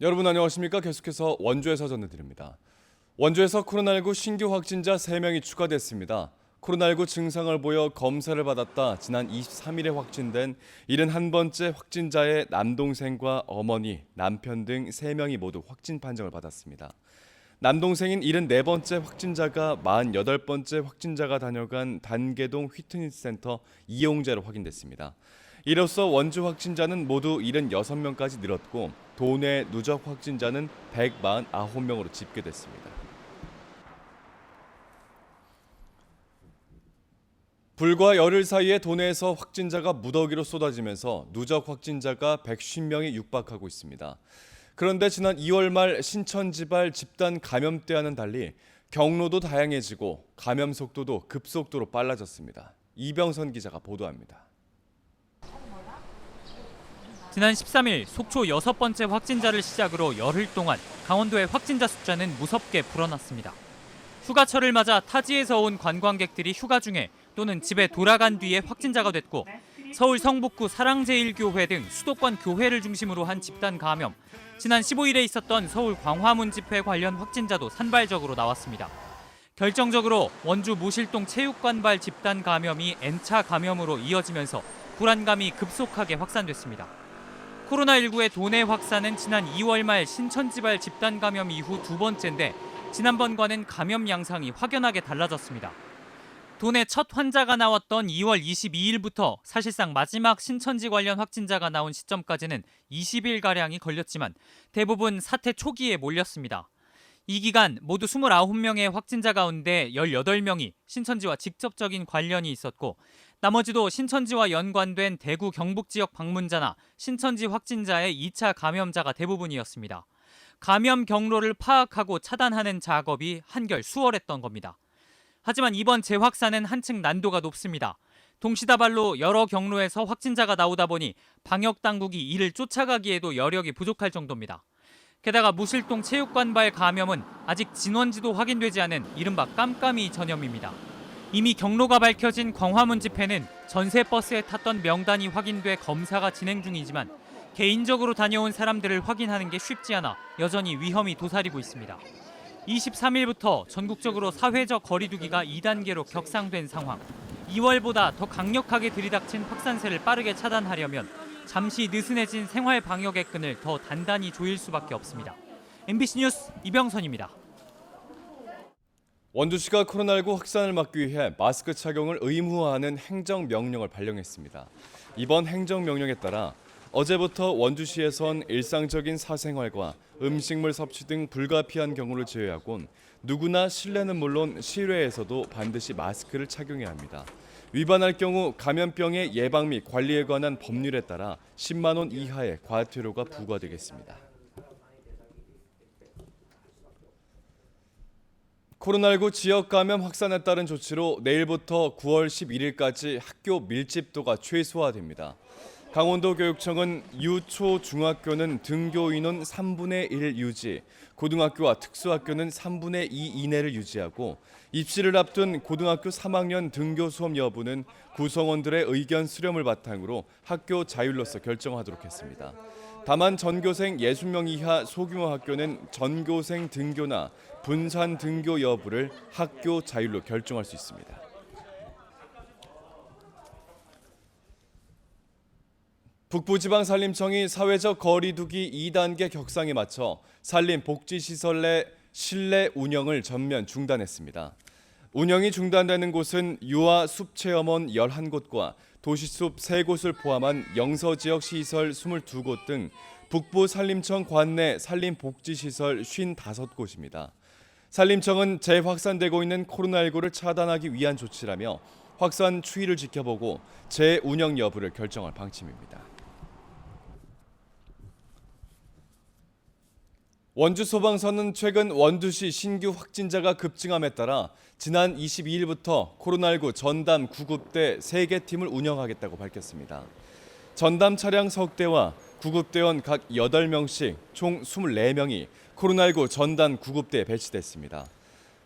여러분 안녕하십니까? 계속해서 원주에서 전해드립니다. 원주에서 코로나19 신규 확진자 3명이 추가됐습니다. 코로나19 증상을 보여 검사를 받았다 지난 23일에 확진된 71번째 확진자의 남동생과 어머니, 남편 등 3명이 모두 확진 판정을 받았습니다. 남동생인 74번째 확진자가 48번째 확진자가 다녀간 단계동 휘트니스 센터 이용자로 확인됐습니다. 이로써 원주 확진자는 모두 76명까지 늘었고 도내 누적 확진자는 149명으로 집계됐습니다. 불과 열흘 사이에 도내에서 확진자가 무더기로 쏟아지면서 누적 확진자가 150명이 육박하고 있습니다. 그런데 지난 2월 말 신천지발 집단 감염대와는 달리 경로도 다양해지고 감염 속도도 급속도로 빨라졌습니다. 이병선 기자가 보도합니다. 지난 13일 속초 여섯 번째 확진자를 시작으로 열흘 동안 강원도의 확진자 숫자는 무섭게 불어났습니다. 휴가철을 맞아 타지에서 온 관광객들이 휴가 중에 또는 집에 돌아간 뒤에 확진자가 됐고 서울 성북구 사랑제일교회 등 수도권 교회를 중심으로 한 집단 감염, 지난 15일에 있었던 서울 광화문 집회 관련 확진자도 산발적으로 나왔습니다. 결정적으로 원주 모실동 체육관발 집단 감염이 N차 감염으로 이어지면서 불안감이 급속하게 확산됐습니다. 코로나19의 도내 확산은 지난 2월 말 신천지발 집단 감염 이후 두 번째인데 지난번과는 감염 양상이 확연하게 달라졌습니다. 도내 첫 환자가 나왔던 2월 22일부터 사실상 마지막 신천지 관련 확진자가 나온 시점까지는 20일가량이 걸렸지만 대부분 사태 초기에 몰렸습니다. 이 기간 모두 29명의 확진자 가운데 18명이 신천지와 직접적인 관련이 있었고 나머지도 신천지와 연관된 대구 경북 지역 방문자나 신천지 확진자의 2차 감염자가 대부분이었습니다. 감염 경로를 파악하고 차단하는 작업이 한결 수월했던 겁니다. 하지만 이번 재확산은 한층 난도가 높습니다. 동시다발로 여러 경로에서 확진자가 나오다 보니 방역 당국이 이를 쫓아가기에도 여력이 부족할 정도입니다. 게다가 무실동 체육관발 감염은 아직 진원지도 확인되지 않은 이른바 깜깜이 전염입니다. 이미 경로가 밝혀진 광화문 집회는 전세 버스에 탔던 명단이 확인돼 검사가 진행 중이지만 개인적으로 다녀온 사람들을 확인하는 게 쉽지 않아 여전히 위험이 도사리고 있습니다. 23일부터 전국적으로 사회적 거리두기가 2단계로 격상된 상황. 2월보다 더 강력하게 들이닥친 확산세를 빠르게 차단하려면 잠시 느슨해진 생활 방역의 끈을 더 단단히 조일 수밖에 없습니다. MBC 뉴스 이병선입니다. 원주시가 코로나19 확산을 막기 위해 마스크 착용을 의무화하는 행정명령을 발령했습니다. 이번 행정명령에 따라 어제부터 원주시에선 일상적인 사생활과 음식물 섭취 등 불가피한 경우를 제외하곤 누구나 실내는 물론 실외에서도 반드시 마스크를 착용해야 합니다. 위반할 경우 감염병의 예방 및 관리에 관한 법률에 따라 10만 원 이하의 과태료가 부과되겠습니다. 코로나19 지역 감염 확산에 따른 조치로 내일부터 9월 11일까지 학교 밀집도가 최소화됩니다. 강원도 교육청은 유초 중학교는 등교 인원 3분의 1 유지, 고등학교와 특수학교는 3분의 2 이내를 유지하고 입시를 앞둔 고등학교 3학년 등교 수업 여부는 구성원들의 의견 수렴을 바탕으로 학교 자율로서 결정하도록 했습니다. 다만 전교생 60명 이하 소규모 학교는 전교생 등교나 분산 등교 여부를 학교 자율로 결정할 수 있습니다. 북부지방산림청이 사회적 거리두기 2단계 격상에 맞춰 산림복지시설 내 실내 운영을 전면 중단했습니다. 운영이 중단되는 곳은 유아 숲체험원 11곳과 도시숲 3곳을 포함한 영서지역 시설 22곳 등 북부 산림청 관내 산림복지시설 55곳입니다. 산림청은 재확산되고 있는 코로나19를 차단하기 위한 조치라며 확산 추이를 지켜보고 재운영 여부를 결정할 방침입니다. 원주 소방서는 최근 원주시 신규 확진자가 급증함에 따라 지난 22일부터 코로나19 전담 구급대 3개 팀을 운영하겠다고 밝혔습니다. 전담 차량 석대와 구급대원 각 8명씩 총 24명이 코로나19 전담 구급대에 배치됐습니다.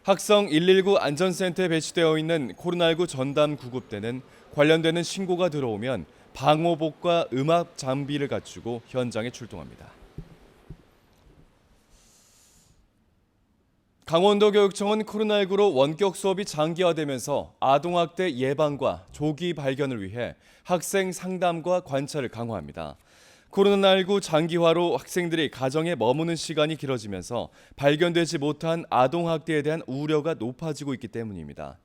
학성 119 안전센터에 배치되어 있는 코로나19 전담 구급대는 관련되는 신고가 들어오면 방호복과 음압 장비를 갖추고 현장에 출동합니다. 강원도 교육청은 코로나19로 원격 수업이 장기화되면서 아동학대 예방과 조기 발견을 위해 학생 상담과 관찰을 강화합니다. 코로나19 장기화로 학생들이 가정에 머무는 시간이 길어지면서 발견되지 못한 아동학대에 대한 우려가 높아지고 있기 때문입니다.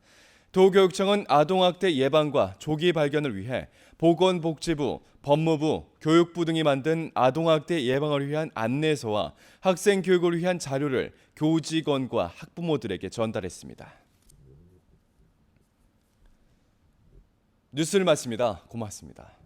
도교육청은 아동학대 예방과 조기 발견을 위해 보건복지부, 법무부, 교육부 등이 만든 아동학대 예방을 위한 안내서와 학생 교육을 위한 자료를 교직원과 학부모들에게 전달했습니다. 뉴스를 마칩니다. 고맙습니다.